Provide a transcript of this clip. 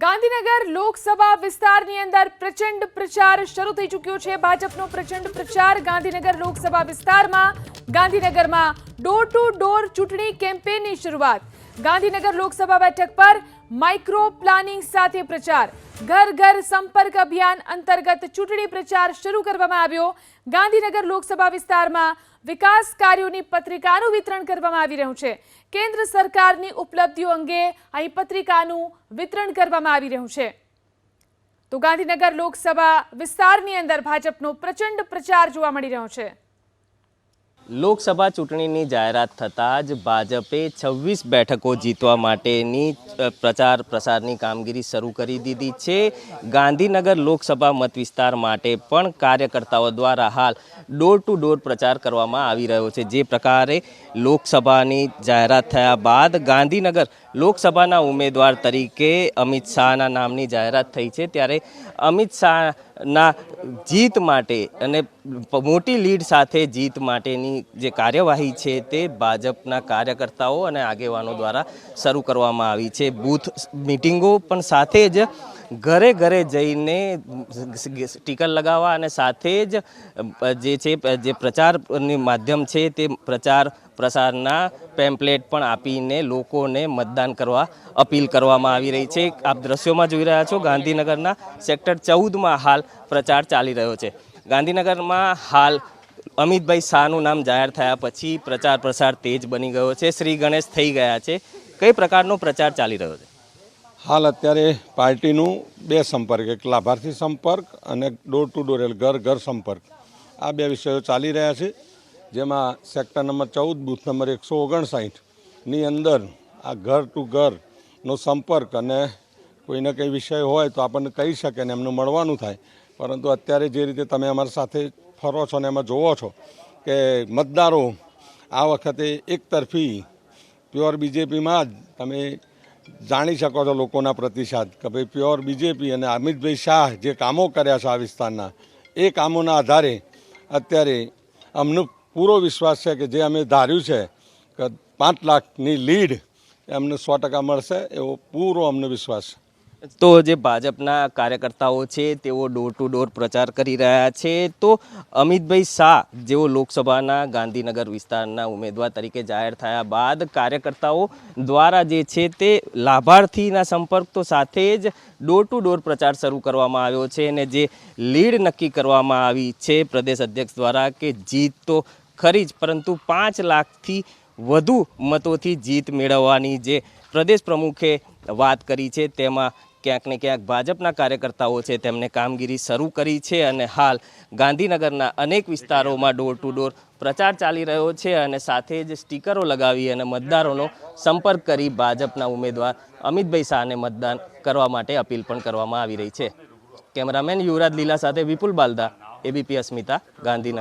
ગાંધીનગર લોકસભા વિસ્તારની અંદર પ્રચંડ પ્રચાર શરૂ થઈ ચૂક્યો છે. ભાજપનો પ્રચંડ પ્રચાર ગાંધીનગર લોકસભા વિસ્તારમાં, ગાંધીનગરમાં ડોર ટુ ડોર ચૂંટણી કેમ્પેનની શરૂઆત. ગાંધીનગર લોકસભા બેઠક પર માઇક્રો પ્લાનિંગ સાથે પ્રચાર. ઘર ઘર સંપર્ક અભિયાન અંતર્ગત ચૂંટણી પ્રચાર શરૂ કરવામાં આવ્યો. ગાંધીનગર લોકસભા વિસ્તારમાં વિકાસ કાર્યોની પત્રિકાનું વિતરણ કરવામાં આવી રહ્યું છે. કેન્દ્ર સરકારની ઉપલબ્ધિઓ અંગે અહીં પત્રિકાનું વિતરણ કરવામાં આવી રહ્યું છે. તો ગાંધીનગર લોકસભા વિસ્તારની અંદર ભાજપનો પ્રચંડ પ્રચાર જોવા મળી રહ્યો છે. લોકસભા ચૂંટણીની જાહેરાત થતાં જ ભાજપે છવ્વીસ બેઠકો જીતવા માટેની પ્રચાર પ્રસારની કામગીરી શરૂ કરી દીધી છે. ગાંધીનગર લોકસભા મત વિસ્તાર માટે પણ કાર્યકર્તાઓ દ્વારા હાલ ડોર ટુ ડોર પ્રચાર કરવામાં આવી રહ્યો છે. જે પ્રકારે લોકસભાની જાહેરાત થયા બાદ ગાંધીનગર લોકસભાના ઉમેદવાર તરીકે અમિત શાહના નામની જાહેરાત થઈ છે ત્યારે અમિત શાહના જીત માટે અને મોટી લીડ સાથે જીત માટેની જે કાર્યવાહી છે તે ભાજપના કાર્યકર્તાઓ અને આગેવાનો દ્વારા શરૂ કરવામાં આવી છે. બૂથ મિટિંગો પણ સાથે જ ઘરે ઘરે જઈને સ્ટીકર લગાવવા અને સાથે જ જે છે, જે પ્રચારની માધ્યમ છે તે પ્રચાર પ્રસારના પેમ્પલેટ પણ આપીને લોકોને મતદાન કરવા અપીલ કરવામાં આવી રહી છે. આપ દ્રશ્યોમાં જોઈ રહ્યા છો ગાંધીનગરના સેક્ટર ચૌદમાં હાલ પ્રચાર ચાલી રહ્યો છે. ગાંધીનગરમાં હાલ અમિતભાઈ શાહનું નામ જાહેર થયા પછી પ્રચાર પ્રસાર તેજ બની ગયો છે. શ્રી ગણેશ થઈ ગયા છે. કઈ પ્રકારનો પ્રચાર ચાલી રહ્યો છે? હાલ અત્યારે પાર્ટીનું બે સંપર્ક, એક લાભાર્થી સંપર્ક અને ડોર ટુ ડોર એટલે ઘર ઘર સંપર્ક. આ બે વિષયો ચાલી રહ્યા છે. જેમાં સેક્ટર નંબર ચૌદ બૂથ નંબર એકસો ઓગણસાઠની અંદર આ ઘર ટુ ઘરનો સંપર્ક અને કોઈને કંઈ વિષય હોય તો આપણને કહી શકે ને એમનું મળવાનું થાય. પરંતુ અત્યારે જે રીતે તમે અમારી સાથે ફરો છો ને એમાં જોવો છો કે મતદારો આ વખતે એકતરફી પ્યોર બીજેપીમાં જ તમે જાણી શકો છો લોકોના પ્રતિસાદ કે ભાઈ પ્યોર બીજેપી અને અમિતભાઈ શાહ જે કામો કર્યા છે આ વિસ્તારના, એ કામોના આધારે અત્યારે અમને પૂરો વિશ્વાસ છે કે જે અમે ધાર્યું છે કે પાંચ લાખની લીડ એમને સો ટકા મળશે એવો પૂરો અમને વિશ્વાસ છે. તો જે ભાજપના કાર્યકર્તાઓ છે, તેઓ ડોર ટુ ડોર પ્રચાર કરી રહ્યા છે. તો અમિતભાઈ શાહ, જેઓ લોકસભાના ગાંધીનગર વિસ્તારના ઉમેદવાર તરીકે જાહેર થયા બાદ કાર્યકર્તાઓ દ્વારા જે છે તે લાભાર્થીના સંપર્ક તો સાથે જ ડોર ટુ ડોર પ્રચાર શરૂ કરવામાં આવ્યો છે અને જે લીડ નક્કી કરવામાં આવી છે પ્રદેશ અધ્યક્ષ દ્વારા કે જીત તો ખરી જ, પરંતુ પાંચ લાખથી વધુ મતોથી જીત મેળવવાની જે પ્રદેશ પ્રમુખે વાત કરી છે, તેમાં ક્યાંક ને ક્યાંક ભાજપના કાર્યકર્તાઓ છે તેમને કામગીરી શરૂ કરી છે અને હાલ ગાંધીનગરના અનેક વિસ્તારોમાં ડોર ટુ ડોર પ્રચાર ચાલી રહ્યો છે અને સાથે જ સ્ટીકરો લગાવી અને મતદારોનો સંપર્ક કરી ભાજપના ઉમેદવાર અમિતભાઈ શાહને મતદાન કરવા માટે અપીલ પણ કરવામાં આવી રહી છે. કેમેરામેન યુવરાજ લીલા સાથે વિપુલ બાલદા એબીપી અસ્મિતા, ગાંધીનગર.